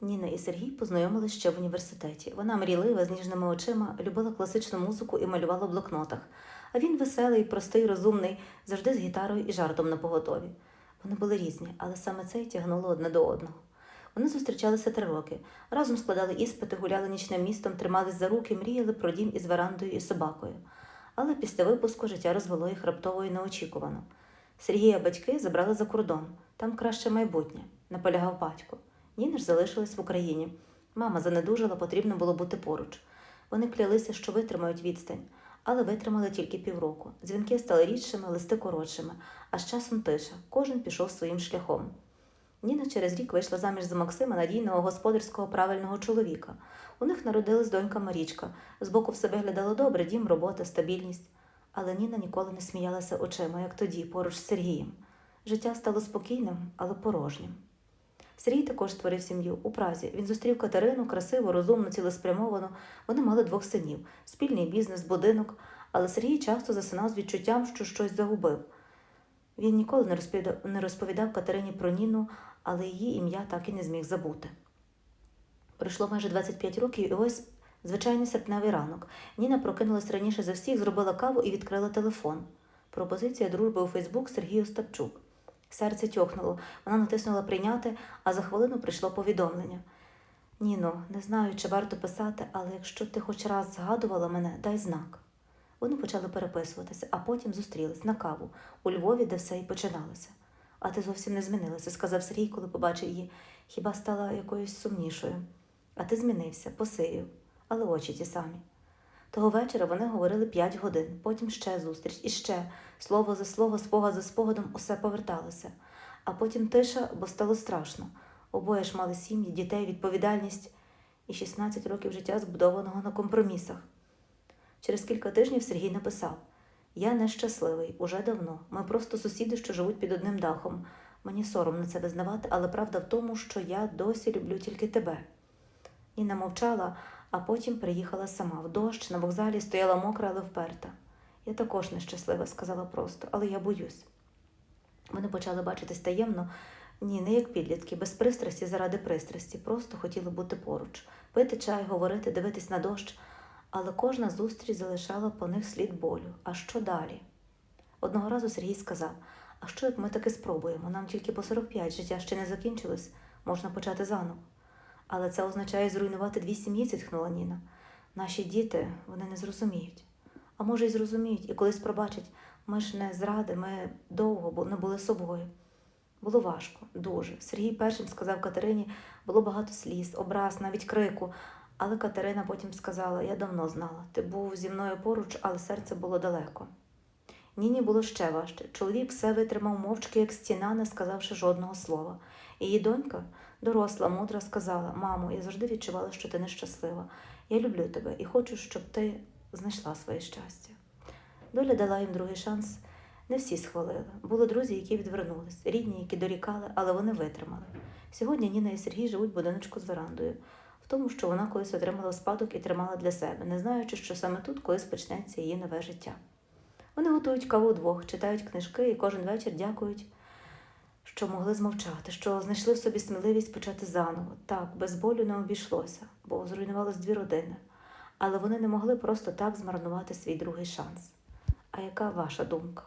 Ніна і Сергій познайомились ще в університеті. Вона мрійлива, з ніжними очима, любила класичну музику і малювала в блокнотах. А він веселий, простий, розумний, завжди з гітарою і жартом на поготові. Вони були різні, але саме це й тягнуло одне до одного. Вони зустрічалися три роки, разом складали іспити, гуляли нічним містом, тримались за руки, мріяли про дім із верандою і собакою. Але після випуску життя розвело їх раптово і неочікувано. Сергія батьки забрали за кордон, там краще майбутнє, наполягав батько. Ніна ж залишилась в Україні. Мама занедужала, потрібно було бути поруч. Вони клялися, що витримають відстань, але витримали тільки півроку. Дзвінки стали рідшими, листи коротшими, а з часом тиша. Кожен пішов своїм шляхом. Ніна через рік вийшла заміж за Максима надійного господарського правильного чоловіка. У них народилась донька Марічка. Збоку все виглядало добре, дім, робота, стабільність. Але Ніна ніколи не сміялася очима, як тоді, поруч з Сергієм. Життя стало спокійним, але порожнім. Сергій також створив сім'ю у Празі. Він зустрів Катерину, красиву, розумну, цілеспрямовану. Вони мали двох синів, спільний бізнес, будинок. Але Сергій часто засинав з відчуттям, що щось загубив. Він ніколи не розповідав, не розповідав Катерині про Ніну, але її ім'я так і не зміг забути. Пройшло майже 25 років, і ось звичайний серпневий ранок. Ніна прокинулась раніше за всіх, зробила каву і відкрила телефон. Пропозиція дружби у Фейсбук Сергій Остапчук. Серце тьохнуло. Вона натиснула прийняти, а за хвилину прийшло повідомлення. Ніно, не знаю, чи варто писати, але якщо ти хоч раз згадувала мене, дай знак. Вони почали переписуватися, а потім зустрілись на каву у Львові, де все і починалося. А ти зовсім не змінилася, сказав Сергій, коли побачив її. Хіба стала якоюсь сумнішою. А ти змінився, посивів, але очі ті самі. Того вечора вони говорили п'ять годин, потім ще зустріч, і ще слово за слово, спогад за спогадом усе поверталося. А потім тиша, бо стало страшно. Обоє ж мали сім'ї, дітей, відповідальність і 16 років життя збудованого на компромісах. Через кілька тижнів Сергій написав: Я нещасливий, уже давно. Ми просто сусіди, що живуть під одним дахом. Мені соромно це визнавати, але правда в тому, що я досі люблю тільки тебе. Ніна мовчала, а потім приїхала сама. В дощ на вокзалі стояла мокра, але вперта. Я також нещаслива, сказала просто, але я боюсь. Вони почали бачитись таємно, ні, не як підлітки, без пристрасті заради пристрасті, просто хотіли бути поруч, пити чай, говорити, дивитись на дощ, але кожна зустріч залишала по них слід болю. А що далі? Одного разу Сергій сказав: А що як ми таки спробуємо? Нам тільки по 45, життя ще не закінчилось, можна почати заново. Але це означає зруйнувати дві сім'ї, зітхнула Ніна. Наші діти вони не зрозуміють. А може, й зрозуміють, і колись пробачать, ми ж не зради, ми довго не були собою. Було важко, дуже. Сергій першим сказав Катерині, було багато сліз, образ, навіть крику. Але Катерина потім сказала: Я давно знала. Ти був зі мною поруч, але серце було далеко. Ніні було ще важче. Чоловік все витримав мовчки, як стіна, не сказавши жодного слова. Її донька, доросла, мудра, сказала: Мамо, я завжди відчувала, що ти нещаслива. Я люблю тебе і хочу, щоб ти знайшла своє щастя. Доля дала їм другий шанс. Не всі схвалили. Були друзі, які відвернулись, рідні, які дорікали, але вони витримали. Сьогодні Ніна і Сергій живуть будиночку з верандою, в тому, що вона колись отримала спадок і тримала для себе, не знаючи, що саме тут колись почнеться її нове життя. Вони готують каву вдвох, читають книжки і кожен вечір дякують, що могли змовчати, що знайшли в собі сміливість почати заново. Так, без болю не обійшлося, бо зруйнувалось дві родини. Але вони не могли просто так змарнувати свій другий шанс. А яка ваша думка?